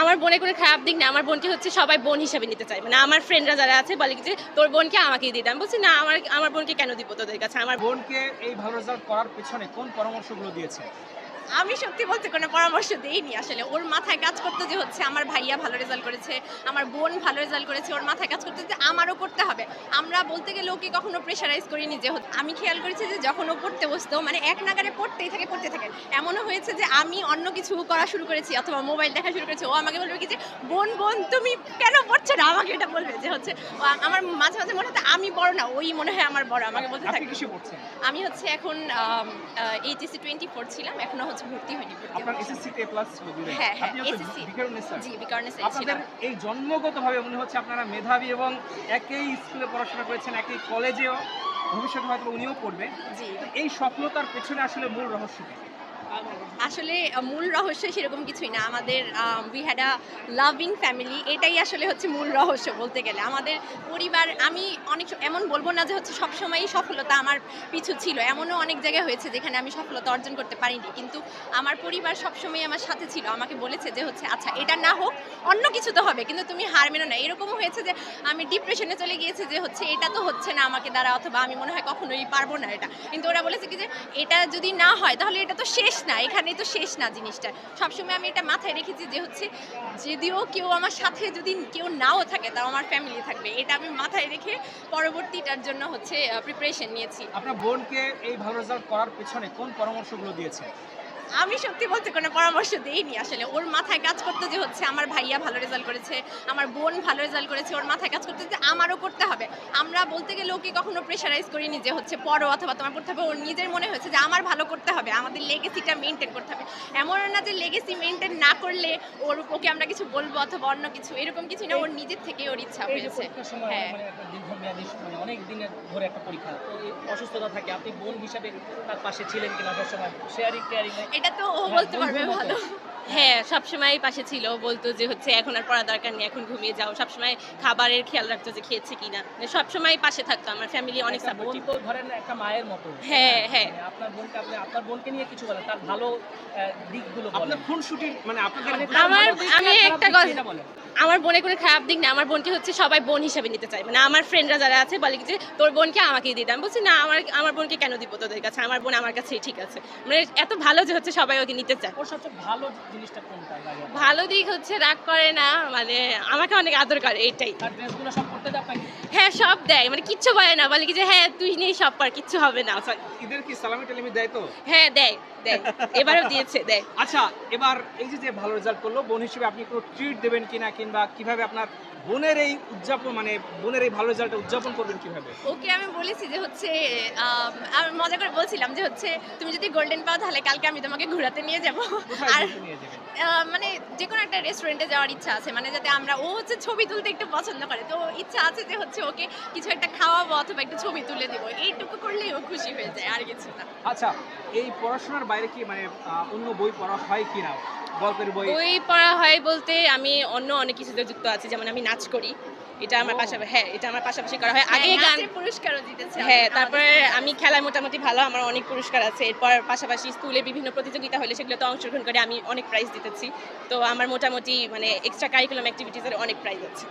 আমার বোনের কোনো খারাপ দিক না, আমার বোনকে হচ্ছে সবাই বোন হিসাবে নিতে চায়। মানে আমার ফ্রেন্ডরা যারা আছে বলে যে, তোর বোনকে আমাকেই দিয়ে দেয় বলছি, না, আমার আমার বোনকে কেন দিব তোদের কাছে? আমার বোনকে এই ভালো রেজাল্ট করার পেছনে কোন পরামর্শগুলো দিয়েছে আমি সত্যি বলতে কোনো পরামর্শ দেইনি আসলে। ওর মাথায় কাজ করতে যে হচ্ছে আমার ভাইয়া ভালো রেজাল্ট করেছে আমার বোন ভালো রেজাল্ট করেছে ওর মাথায় কাজ করতে যে আমারও করতে হবে। আমরা বলতে গেলে ওকে কখনো প্রেশারাইজ করিনি যে আমি খেয়াল করেছি যে যখন ও পড়তে বসতো মানে এক নাগারে পড়তেই থাকে পড়তে থাকে। এমনও হয়েছে যে আমি অন্য কিছু করা শুরু করেছি অথবা মোবাইল দেখা শুরু করেছি ও আমাকে বলবে কি যে বোন বোন তুমি কেন পড়ছো না? আমাকে এটা বলবে যে হচ্ছে আমার মাঝে মাঝে মনে হতো আমি বড় না ওই মনে হয় আমার বড় আমাকে বলতে থাকে। আমি হচ্ছে এখন এইচএসসি টোয়েন্টি ফোর ছিলাম এখনও হচ্ছে ভর্তি হয়নি আপনার এসএসসি তে প্লাস হ্যাঁ, হ্যাঁ, জি বিকারণে আপনাদের এই জন্মগতভাবে মনে হচ্ছে আপনারা মেধাবী এবং একই স্কুলে পড়াশোনা করেছেন একই কলেজেও ভবিষ্যতে হয়তো উনিও পড়বে এই সফলতার পেছনে আসলে মূল রহস্য কি? আসলে মূল রহস্য সেরকম কিছুই না। আমাদের we had a loving family এটাই আসলে হচ্ছে মূল রহস্য বলতে গেলে। আমাদের পরিবার, আমি অনেক এমন বলব না যে হচ্ছে সবসময়ই সফলতা আমার পিছু ছিল। এমনও অনেক জায়গায় হয়েছে যেখানে আমি সফলতা অর্জন করতে পারিনি। কিন্তু আমার পরিবার সবসময় আমার সাথে ছিল। আমাকে বলেছে যে হচ্ছে আচ্ছা এটা না হোক, অন্য কিছু তো হবে। কিন্তু তুমি হার মেনো না। এরকমও হয়েছে যে আমি ডিপ্রেশনে চলে গিয়েছে যে হচ্ছে, এটা তো হচ্ছে না আমাকে দ্বারা, অথবা আমি মনে হয় কখনোই পারব না এটা। কিন্তু ওরা বলেছে কি যে, এটা যদি না হয়, তাহলে এটা তো শেষ না এখানে তো শেষ না জিনিসটা। সবসময় আমি এটা মাথায় রেখেছি যে হচ্ছে, যদিও কেউ আমার সাথে যদি কেউ নাও থাকে, তাও আমার ফ্যামিলি থাকবে। এটা আমি মাথায় রেখে পরবর্তীটার জন্য হচ্ছে প্রিপারেশন নিয়েছি। আপনার বোনকে এই ভালো রেজাল্ট করার পেছনে কোন পরামর্শগুলো দিয়েছে আমি সত্যি বলতে কোনো পরামর্শ দেইনি আসলে। ওর মাথায় কাজ করতে যে হচ্ছে আমার ভাইয়া ভালো রেজাল্ট করেছে আমার বোন ভালো রেজাল্ট করেছে ওর মাথায় কাজ করতে যে আমারও করতে হবে। আমরা বলতে গেলে ওকে কখনো প্রেশারাইজ করিনি যে হচ্ছে পড়ো অথবা তোমার পড়তে হবে। ওর নিজের মনে হয়েছে যে আমার ভালো করতে হবে আমাদের লেগেসিটা মেনটেন করতে হবে। এমন না যে লেগেসি মেনটেন না করলে ওর ওকে আমরা কিছু বলব অথবা অন্য কিছু এরকম কিছু না ওর নিজের থেকে ওর ইচ্ছা হয়েছে। হ্যাঁ। মানে মানে অনেক দিনের ধরে একটা পরীক্ষা। অসুস্থতা থাকে আপনি বোন হিসাবে তার পাশে ছিলেন কিনা সব সময় শেয়ারিং এটা তো ও হ্যাঁ, বলতে পারবে ভালো। হ্যাঁ সবসময় পাশে ছিল বলতো যে হচ্ছে এখন আর পড়া দরকার নেই এখন ঘুমিয়ে যাও। সবসময় খাবারের খেয়াল রাখতো যে খেয়েছে কিনা। মানে সবসময় পাশে থাকতো আমার ফ্যামিলি অনেক সাপোর্টিভ তো ধরেন একটা মায়ের মতো। হ্যাঁ, হ্যাঁ। মানে আপনার বোনকে আপনি আপনার বোনকে নিয়ে কিছু বলেন তার ভালো দিকগুলো বলেন। আপনার খুনসুটি মানে আপনাদের মানে আমার- আমি একটা কথা-। আমার বোনের কোনো খারাপ দিক না আমার বোনকে হচ্ছে সবাই বোন হিসাবে নিতে চায়। মানে আমার ফ্রেন্ডরা যারা আছে বলে কি যে তোর বোনকে আমাকেই দিতে আমি বলছি না আমার আমার বোনকে কেন দিব তোদের কাছে? আমার বোন আমার কাছেই ঠিক আছে। মানে এত ভালো যে হচ্ছে সবাই ওকে নিতে চায়। ওর সবচেয়ে ভালো জিনিসটা কোনটা? লাগে ভালো দিক হচ্ছে রাগ করে না মানে আমাকে অনেক আদর করে এইটাই তার ড্রেসগুলো সব করতে দেয় আপনাকে? হ্যাঁ সব দেয় মানে কিচ্ছু বলে না বলে কি যে হ্যাঁ তুই নিয়ে সব পার কিচ্ছু হবে না ঈদের কি সালামি টালামি দেয় তো? হ্যাঁ দেয় দেয় এবারেও দিয়েছে দেয়। আচ্ছা এবার এই যে যে ভালো রেজাল্ট করল বোন হিসেবে আপনি কোনো ট্রিট দেবেন কিনা কিংবা কীভাবে আপনার বোনের এই উদযাপন মানে বোনের এই ভালো রেজাল্ট উদযাপন করবেন কীভাবে? ওকে আমি বলেছি যে হচ্ছে আমি মজা করে বলছিলাম যে হচ্ছে তুমি যদি গোল্ডেন পাও তাহলে কালকে আমি তোমাকে ঘোরাতে নিয়ে যাব। আর মানে যে কোনো একটা রেস্টুরেন্টে যাওয়ার ইচ্ছা আছে মানে যাতে আমরা ও হচ্ছে ছবি তুলতে একটু পছন্দ করে তো ইচ্ছা আছে যে হচ্ছে ওকে কিছু একটা খাওয়াবো অথবা একটা ছবি তুলে দিব এইটুকু করলেই ও খুশি হয়ে যায় আর কিছু না আচ্ছা এই পড়াশোনার বাইরে কি মানে অন্য বই পড়া হয় কিনা? গল্পের বই? বই পড়া হয় বলতে আমি অন্য অনেক কিছুতে যুক্ত আছি যেমন আমি নাচ করি। এটা আমার পাশাপাশি হ্যাঁ এটা আমার পাশাপাশি করা হয়। আগে আগে গান পুরস্কারও জিতেছে হ্যাঁ তারপরে আমি খেলায় মোটামুটি ভালো আমার অনেক পুরস্কার আছে। এরপর পাশাপাশি স্কুলে বিভিন্ন প্রতিযোগিতা হলে সেগুলোতে অংশগ্রহণ করে আমি অনেক প্রাইজ জিতেছি। তো আমার মোটামুটি মানে এক্সট্রা কারিকুলাম অ্যাক্টিভিটিসের অনেক প্রাইজ আছে।